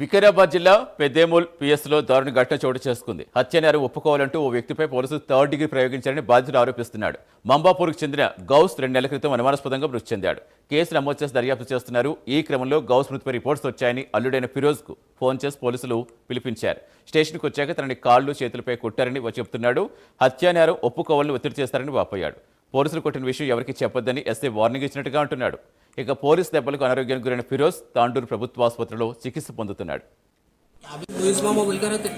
వికారాబాద్ జిల్లా పెద్దేమూల్ పిఎస్లో దారుణ ఘటన చోటు చేసుకుంది. హత్య నేరం ఒప్పుకోవాలంటూ ఓ వ్యక్తిపై పోలీసులు థర్డ్ డిగ్రీ ప్రయోగించారని బాధితుడు ఆరోపిస్తున్నాడు. మంబాపూర్కు చెందిన గౌస్ రెండు నెలల క్రితం అనుమానాస్పదంగా మృతి చెందాడు. కేసు నమోదు చేసి దర్యాప్తు చేస్తున్నారు. ఈ క్రమంలో గౌస్ మృతిపై రిపోర్ట్స్ వచ్చాయని అల్లుడైన ఫిరోజ్కు ఫోన్ చేసి పోలీసులు పిలిపించారు. స్టేషన్కు వచ్చాక తనని కాళ్ళు చేతులపై కొట్టారని చెబుతున్నాడు. హత్యా నేరం ఒప్పుకోవాలని ఒత్తిడి చేస్తారని వాపోయాడు. పోలీసులు కొట్టిన విషయం ఎవరికీ చెప్పొద్దని ఎస్ఐ వార్నింగ్ ఇచ్చినట్టుగా అంటున్నాడు. ఇక పోలీస్ దెబ్బలకు అనారోగ్యానికి గురైన ఫిరోజ్ తాండూరు ప్రభుత్వ ఆసుపత్రిలో చికిత్స పొందుతున్నాడు अभी लुइस मामा बोल कर रहे थे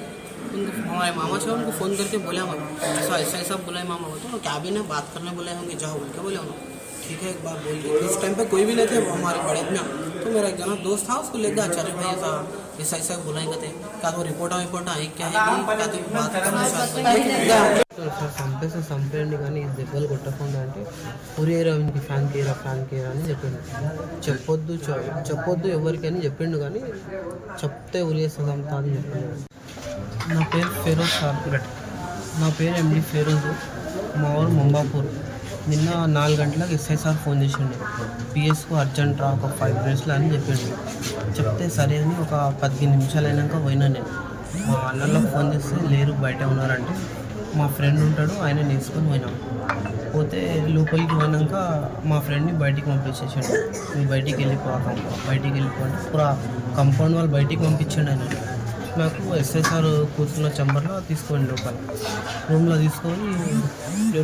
उनको हमारे मामा से उनको फ़ोन करके बोला मैं ऐसा ऐसा ऐसा बोला है मामा को तो कैबिन में बात करने बोले होंगे जाओ बोल के बोले उन्होंने ठीक है एक बार बोल के उस टाइम पे कोई भी नहीं थे वो हमारे बड़े में तो मेरा एक जना दोस्त था उसको लेके आचार्य भाई ऐसा ऐसा ऐसा बोलाएंगे थे क्या तो रिपोर्ट रिपोर्ट आई क्या है क्या तो बात करने साथ సార్ చంపేస్తే చంపేయండి కానీ ఈ దెబ్బలు కొట్టకుండా అంటే ఉరేరా ఇంక ఫ్యాన్ కేరా ఫ్యాన్ కేరా అని చెప్పిండు చెప్పొద్దు చె- చెప్పొద్దు ఎవరికని చెప్పిండు కానీ చెప్తే ఉరేస్తుంది అంతా అని చెప్పిండు నా పేరు ఫెరోజ్ సార్ నా పేరు ఎండి ఫెరోజ్ మా ఊరు ముంబాపూర్ నిన్న నాలుగు గంటలకు ఎస్ఐ సార్ ఫోన్ చేసిండు. పిఎస్కు అర్జెంట్ రా ఒక ఫైవ్ మినిట్స్లో అని చెప్పిండు. చెప్తే సరే అని ఒక పదిహేను నిమిషాలు అయినాక పోయినా నేను. మా అన్నలకు ఫోన్ చేస్తే లేరు బయట ఉన్నారంటే మా ఫ్రెండ్ ఉంటాడు ఆయన తీసుకొని పోయినాం. పోతే లోపలికి పోయినాక మా ఫ్రెండ్ని బయటికి పంపించేసాడు. నువ్వు బయటికి వెళ్ళిపో బయటికి వెళ్ళిపోతే పూరా కంపౌండ్ వాళ్ళు బయటికి పంపించాడు ఆయన నాకు ఎస్ఎస్ఆర్ కూర్చున్న చెంబర్లో తీసుకోండి లోపల. రూమ్లో తీసుకొని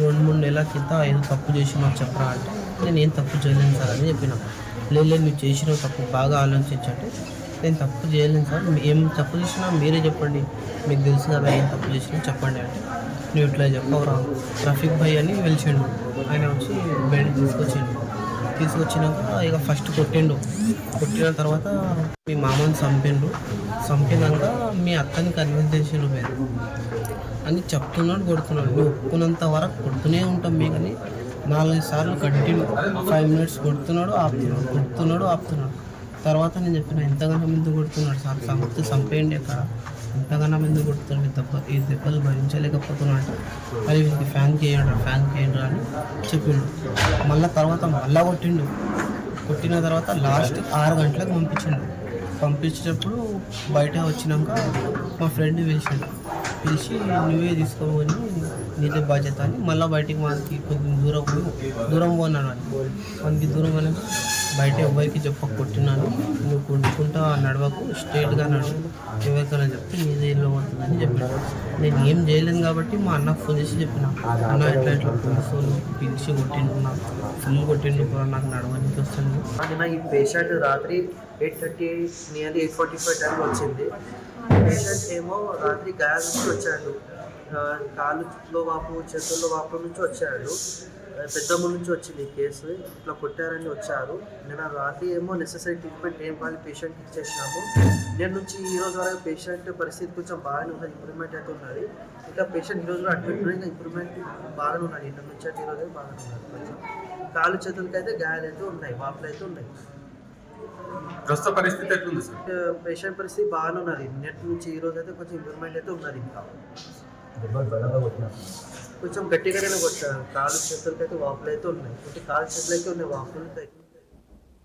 రెండు మూడు నెలల కింద ఏదో తప్పు చేసి చెప్పరా అంటే నేను ఏం తప్పు చేయలేను సార్ అని చెప్పిన. లేదు మీరు చేసిన తప్పు బాగా ఆలోచించంటే నేను తప్పు చేయలేను సార్. ఏం తప్పు చేసినా మీరే చెప్పండి. మీకు తెలుసు కదా ఏం తప్పు చేసినా చెప్పండి అంటే. నువ్వు ఇట్లా చెప్పవరా? ట్రాఫిక్ బై అని పిలిచిండు. ఆయన వచ్చి బయట తీసుకొచ్చిండు. తీసుకొచ్చినాక ఇక ఫస్ట్ కొట్టిండు. కొట్టిన తర్వాత మీ మామని చంపిండు. చంపినాక మీ అత్తని కన్విన్స్ చేసిండు మీరు. అని చెప్తున్నాడు కొడుతున్నాడు. మేము ఒప్పుకున్నంత వరకు కొడుతూనే ఉంటాం మీ కానీ నాలుగు సార్లు కంటిన్యూ ఫైవ్ మినిట్స్ కొడుతున్నాడు ఆపుతున్నాడు. కొడుతున్నాడు ఆపుతున్నాడు. తర్వాత నేను చెప్పిన ఎంతగానో ముందు కొడుతున్నాడు సార్? చంపితే చంపేయండి అక్కడ. ఎంతగానో ఎందుకు కొడుతున్నాడు ఈ దెబ్బ ఈ దెబ్బలు భరించలేకపోతున్నాడు మరి వీరికి ఫ్యాన్ చేయండి ఫ్యాన్ చేయండి అని చెప్పిండు. మళ్ళీ తర్వాత మళ్ళా కొట్టిండు. కొట్టిన తర్వాత లాస్ట్ ఆరు గంటలకు పంపించిండు. పంపించేటప్పుడు బయట వచ్చినాక మా ఫ్రెండ్ పిలిచిండు. పిలిచి నువ్వే తీసుకోమని నీదే బాధ్యత అని మళ్ళీ బయటికి మనకి కొంచెం దూరం పోయి దూరం పోన్నాను అని మనకి దూరం అని బయట ఎవ్వరికి చెప్పక కొట్టినాను నువ్వు కొనుక్కుంటా నడవకు స్ట్రేట్గా నడు. ఎవరికైనా చెప్తే నీ ఇల్లు పడుతుందని చెప్పాను. నేను ఏం చేయలేను కాబట్టి మా అన్నకు ఫోన్ చేసి చెప్పిన. అన్న ఇట్లా ఇట్లా పోలీసు పిలిచి కొట్టిండు నాకు ఫుల్ కొట్టిండు కూడా నాకు నడవడానికి వస్తుంది. నిన్న ఈ పేషెంట్ రాత్రి eight thirty nearly eight forty five time వచ్చింది. పేషెంట్ ఏమో రాత్రి గాయాల నుంచి వచ్చాడు. కాలులో వాపు చేతుల్లో వాపు నుంచి వచ్చాడు. పెద్దమ్మ నుంచి వచ్చింది ఈ కేసు. ఇట్లా కొట్టారని వచ్చారు. నిన్న రాత్రి ఏమో నెససరీ ట్రీట్మెంట్ ఏం కాదు పేషెంట్కి ఇచ్చేసినాము. నేను నుంచి ఈ రోజు వరకు పేషెంట్ పరిస్థితి కొంచెం బాగానే ఉన్నది ఇంప్రూవ్మెంట్ అయితే ఉన్నది. ఇంకా పేషెంట్ ఈ రోజు కూడా అడ్మిట్ ఇంకా ఇంప్రూవ్మెంట్ బాగానే ఉన్నది. నిన్న నుంచి అయితే ఈ రోజు బాగానే ఉన్నది. కొంచెం కాలు చేతులకి అయితే గాయాలు అయితే ఉన్నాయి వాపులు అయితే ఉన్నాయి. ప్రస్తుత పరిస్థితి ఎట్లుంది సార్? పేషెంట్ పరిస్థితి బాగానే ఉన్నది. నెట్ నుంచి ఈ రోజు అయితే కొంచెం ఇంప్రూవ్మెంట్ అయితే ఉన్నది ఇంకా. కొంచెం గట్టిగానే కొట్టారు కాలు చేతులకి అయితే వాపులు అయితే ఉన్నాయి. అంటే కాలు చేతులకి ఉన్నాయి వాపులు అయితే